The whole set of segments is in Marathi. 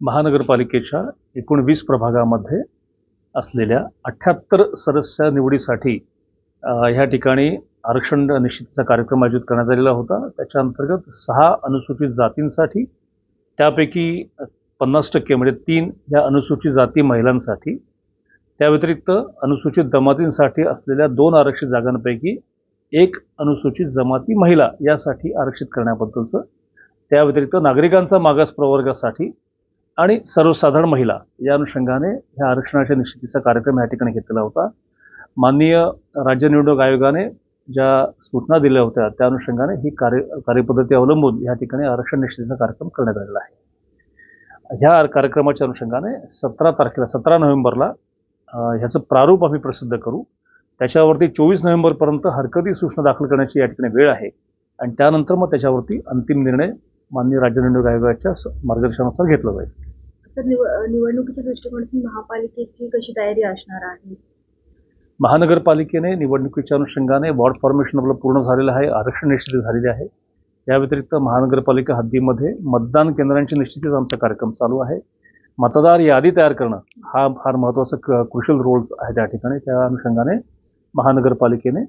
महानगरपालिकेच्या एकूण वीस प्रभागामध्ये असलेल्या अठ्ठ्याहत्तर सदस्य निवडीसाठी ह्या ठिकाणी आरक्षण निश्चितीचा कार्यक्रम आयोजित करण्यात आलेला होता. त्याच्या अंतर्गत सहा अनुसूचित जातींसाठी त्यापैकी पन्नास टक्के म्हणजे तीन या अनुसूचित जाती महिलांसाठी त्या व्यतिरिक्त अनुसूचित जमातींसाठी असलेल्या दोन आरक्षित जागांपैकी एक अनुसूचित जमाती महिला यासाठी आरक्षित करण्याबद्दलचं त्या व्यतिरिक्त नागरिकांचा मागास प्रवर्गासाठी आणि सर्वसाधारण महिला या अनुषंगाने ह्या आरक्षणाच्या निश्चितीचा कार्यक्रम या ठिकाणी घेतलेला होता. माननीय राज्य निवडणूक आयोगाने ज्या सूचना दिल्या होत्या त्या अनुषंगाने ही कार्य कार्यपद्धती अवलंबून या ठिकाणी आरक्षण निश्चितीचा कार्यक्रम करण्यात आलेला आहे. ह्या कार्यक्रमाच्या अनुषंगाने सतरा तारखेला सतरा नोव्हेंबरला ह्याचं प्रारूप आम्ही प्रसिद्ध करू. त्याच्यावरती चोवीस नोव्हेंबरपर्यंत हरकती सूचना दाखल करण्याची या ठिकाणी वेळ आहे आणि त्यानंतर मग त्याच्यावरती अंतिम निर्णय माननीय राज्य निवडणूक आयोगाच्या मार्गदर्शनानुसार घेतला जाईल. तर निव निवडणुकीच्या दृष्टिकोनातून महापालिकेची कशी तयारी असणार आहे? महानगरपालिकेने निवडणुकीच्या अनुषंगाने वॉर्ड फॉर्मेशन आपलं पूर्ण झालेलं आहे आरक्षण निश्चिती झालेली आहे. या व्यतिरिक्त महानगरपालिका हद्दीमध्ये मतदान केंद्रांची निश्चितीचा आमचा कार्यक्रम चालू आहे. मतदार यादी तयार करणं हा फार महत्त्वाचा क क्रुशल रोल आहे त्या ठिकाणी. त्या अनुषंगाने महानगरपालिकेने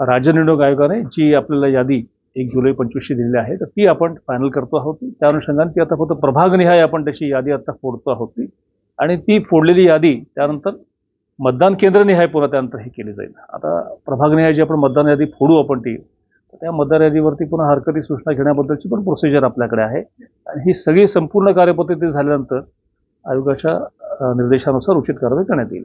राज्य निवडणूक आयोगाने जी आपल्याला यादी एक जुलै पंचवीसशे दिलेली आहे तर ती आपण फायनल करतो आहोत. त्या अनुषंगाने ती आता फक्त प्रभागनिहाय आपण त्याची यादी आता फोडतो आहोत ती. आणि ती फोडलेली यादी त्यानंतर मतदान केंद्रनिहाय पुन्हा त्यानंतर हे केली जाईल. आता प्रभागनिहाय जी आपण मतदान यादी फोडू आपण ती. त्या मतदार यादीवरती पुन्हा हरकती सूचना घेण्याबद्दलची पण प्रोसिजर आपल्याकडे आहे. आणि ही सगळी संपूर्ण कार्यपद्धती झाल्यानंतर आयोगाच्या निर्देशानुसार उचित कारवाई करण्यात येईल.